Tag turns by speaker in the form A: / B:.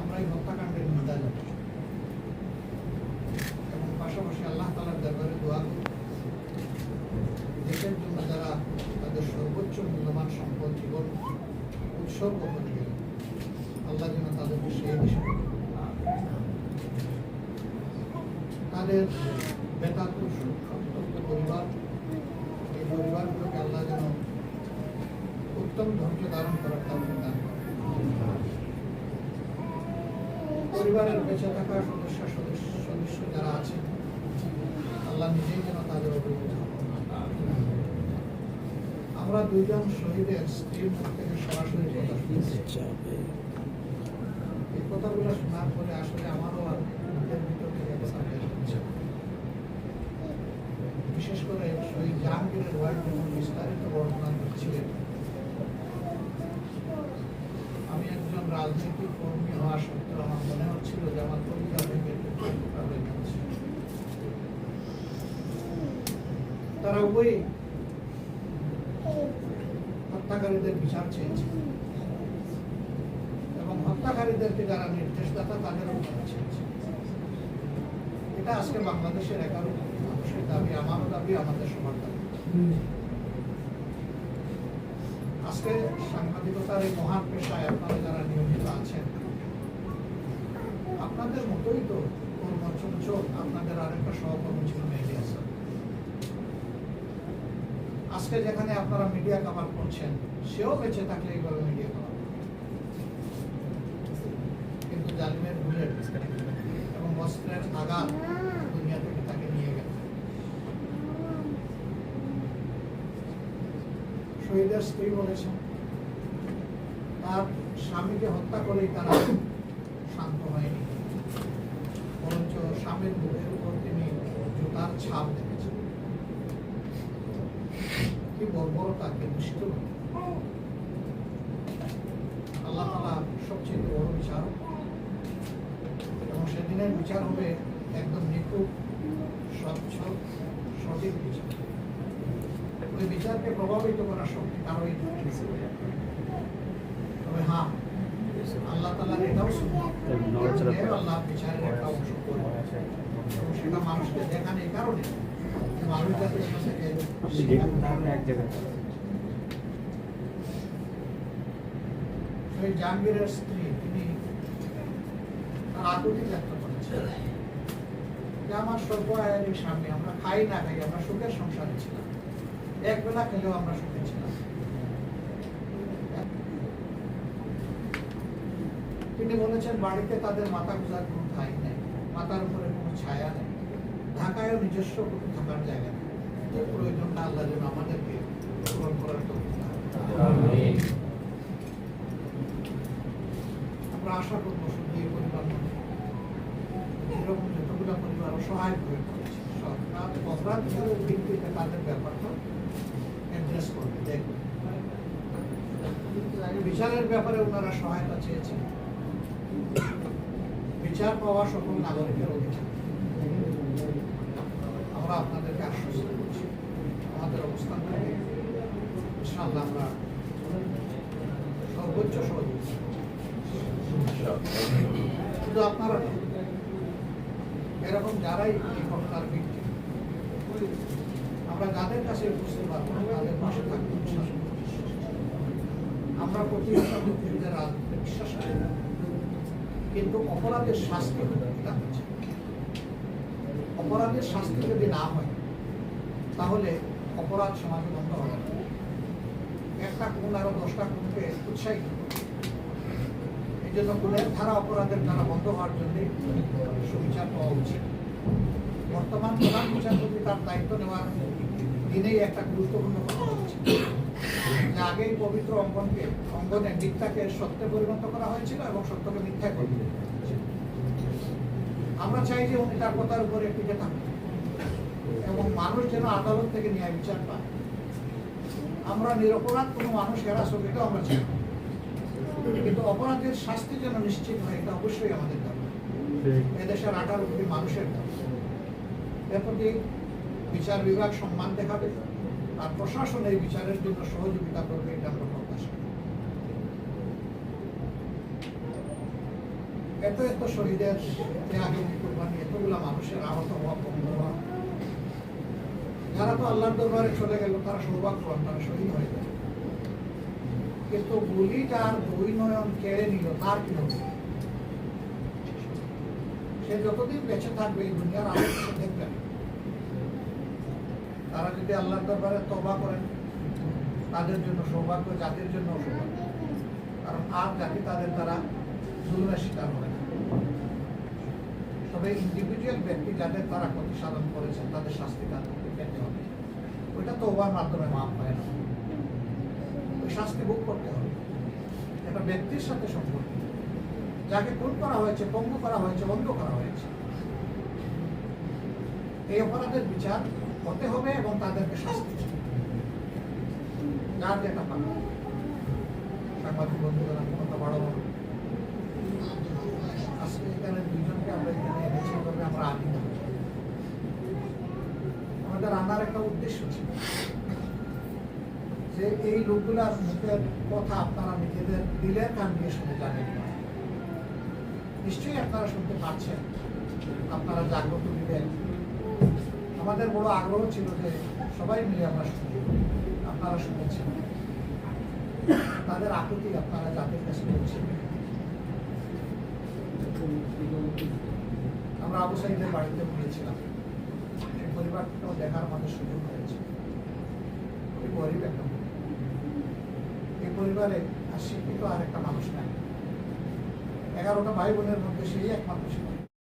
A: আমরা এই হত্যাকাণ্ডের নিন্দা এবং পাশাপাশি আল্লাহ তালার দরবারে দোয়া করি। দেশের জন্য যারা তাদের সর্বোচ্চ মূল্যবান সম্পদ, জীবন উৎসর্গ করে গেলেন আল্লাহ যেন তাদেরকে সেই হিসেবে তাদের সন্তপ্ত পরিবার, এই পরিবারগুলোকে আল্লাহ যেন উত্তম ধৈর্য ধারণ করার তাদের দান করেন। পরিবারের বেঁচে থাকা সদস্য সদস্য সদস্য যারা আছেন, আল্লাহ নিজেই যেন তাদের অভিভূত আমরা দুইজন শহীদের স্ত্রীর মুখ থেকে সরাসরি কথা শুনছি। এই কথাগুলো শোনার পরে আসলে আমারও আর মুখের ভিতর থেকে কথা বের বিশেষ করে শহীদ জাহাঙ্গীরের ওয়াইফ যখন বিস্তারিত বর্ণনা দিচ্ছিলেন, আমি একজন রাজনৈতিক কর্মী হওয়া সত্ত্বেও আমার মনে হচ্ছিল যে আমার কবিতা যাচ্ছে তারা উভয়ই হত্যাকারীদের বিচার চেয়েছে। এবং হত্যাকারীদেরকে যারা নির্দেশদাতা বিচার চেয়েছে। এটা আজকে বাংলাদেশের একারো মানুষের দাবি, আমারও দাবি, আমাদের সবার দাবি। আজকে সাংবাদিকতার এই মহান পেশায় আপনারা যারা নিয়োজিত আছেন, আপনাদের মতোই তো কর্মচঞ্চল আপনাদের আরেকটা সহকর্মী ছিল মেহেদি হাসান আজকে যেখানে আপনারা মিডিয়া কাভার করছেন, সেও বেঁচে থাকলে এইভাবে মিডিয়া কাভার কিন্তু জালিমের বুলেট এবং অস্ত্রের আঘাত দুনিয়া থেকে শহীদের স্ত্রী বলেছেন তার স্বামীকে হত্যা করেই তারা শান্ত হয়নি। বরঞ্চ স্বামীর বুকের উপর তিনি জুতার ছাপ দেখেছেন। কি বর্বরতা, কি দুষ্ট। আল্লাহ তালা সবচেয়ে বড় বিচারক। এবং সেদিনের বিচার হবে একদম নিখুঁত, স্বচ্ছ, সঠিক বিচার। ওই বিচারকে প্রভাবিত করার শক্তি কারোই। তবে হ্যাঁ আল্লাহ তালার এটাও। আল্লাহ বিচারের একটা অংশ সেটা মানুষকে দেখান এই কারণে মানুষ যাতে জাহাঙ্গীরের স্ত্রী তিনি তার আকুতি ব্যক্ত করেছেন যে আমার সর্ব আয়ের স্বামী আমরা খাই না খাই আমরা সুখের সংসারে ছিলাম। এক বেলা খেলেও আমরা সুখে ছিলাম। তিনি বলেছেন বাড়িতে তাদের মাথা গুজার কোনো ঠাই নেই। মাথার উপরে কোনো ছায়া নেই। ঢাকায়ও নিজস্ব কোনো থাকার জায়গা নেই। যে প্রয়োজন না আল্লাহ যেন আমাদেরকে পূরণ করার আমরা আশা করব শুধু এই পরিবার এরকম যতগুলো পরিবার অসহায় হয়ে পড়েছে সরকার অপরাধ ভিত্তিতে তাদের ব্যাপারটা অ্যাড্রেস করবে দেখবে বিচারের ব্যাপারে ওনারা সহায়তা চেয়েছেন। বিচার পাওয়া সকল নাগরিকের অধিকার। আমরা আপনাদেরকে আশ্বস্ত করছি। আমাদের অবস্থান থেকে আমরা সর্বোচ্চ শুধু আপনারা এরকম যারাই এই ঘটনার ভিত্তি আমরা যাদের কাছে বুঝতে পারব তাদের পাশে থাকব। আমরা রাজনীতিতে বিশ্বাস করি না। কিন্তু অপরাধের শাস্তি হচ্ছে অপরাধের শাস্তি যদি না হয়, তাহলে অপরাধ সমাজে বন্ধ হবে না একটা খুন আরও দশটা খুনকে উৎসাহিত। এই জন্য খুনের ধারা অপরাধের ধারা বন্ধ হওয়ার জন্য সুবিচার পাওয়া উচিত বর্তমান প্রধান বিচারপতি তার দায়িত্ব নেওয়ার দিনেই একটা গুরুত্বপূর্ণ কথা যে পবিত্র মিথ্যাকে সত্যে পরিণত করা হয়েছিল এবং সত্যকে পরিণত আমরা চাই যে উনি তার কথার উপরে এবং মানুষ যেন আদালত থেকে ন্যায় বিচার পায়। আমরা নিরপরাধ কোনো মানুষ, এরা আমরা চাই। কিন্তু অপরাধের শাস্তি যেন নিশ্চিত হয়, এটা অবশ্যই আমাদের দাবি। এদেশের আঠারো কোটি মানুষের দাবি। এর প্রতি বিচার বিভাগ সম্মান দেখাবে। আর প্রশাসন এই বিচারের জন্য সহযোগিতা করবে, এটা আমরা করি। এত এত শহীদের ত্যাগে কোরবানি, এতগুলা মানুষের আহত হওয়া কম হওয়া যারা তো আল্লাহর দরবারে চলে গেল, তারা সৌভাগ্যবান তারা শহীদ হয়ে গেল কিন্তু গুলি যার দুই নয়ন কেড়ে নিল, তার কি হবে সে যতদিন বেঁচে থাকবে, এই দুনিয়ার আলো দেখবে না। তারা যদি আল্লাহর দরবারে তবা করেন, তাদের জন্য সৌভাগ্য, জাতির জন্য সৌভাগ্য। কারণ আর জাতি তাদের দ্বারা জুলুমের শিকার হবে না। তবে ইন্ডিভিজুয়াল ব্যক্তি যাদের তারা ক্ষতি সাধন করেছেন, তাদের শাস্তি তাদেরকে পেতে হবে। ওইটা তো ওবার মাধ্যমে মাপ হয় না। ওই শাস্তি ভোগ করতে হবে। একটা ব্যক্তির সাথে সম্পর্ক। যাকে খুন করা হয়েছে, পঙ্গু করা হয়েছে, বন্ধ করা হয়েছে। এই অপরাধের বিচার হতে হবে এবং তাদেরকে শাস্তি আমি কথা বাড়াবো আমরা আমাদের একটা উদ্দেশ্য যে এই লোকগুলার মুখের কথা আপনারা নিজেদের দিলের কান দিয়ে শুনে জানেন। নিশ্চয়ই আপনারা শুনতে পাচ্ছেন, আপনারা জাগ্রত দিবেন আমাদের বড় আগ্রহ ছিল যে সবাই মিলে আমরা শুনি আপনারা শুনেছেন। তাদের আকুতি আপনারা জাতির কাছে বলছেন। আমরা আবু সাইদের বাড়িতে সেই পরিবারটাও দেখার আমাদের সুযোগ হয়েছে। খুবই গরিব একটা এই পরিবারে আর শিক্ষিত আর একটা মানুষ নাই। এগারোটা ভাই বোনের মধ্যে সেই একমাত্র ছিল।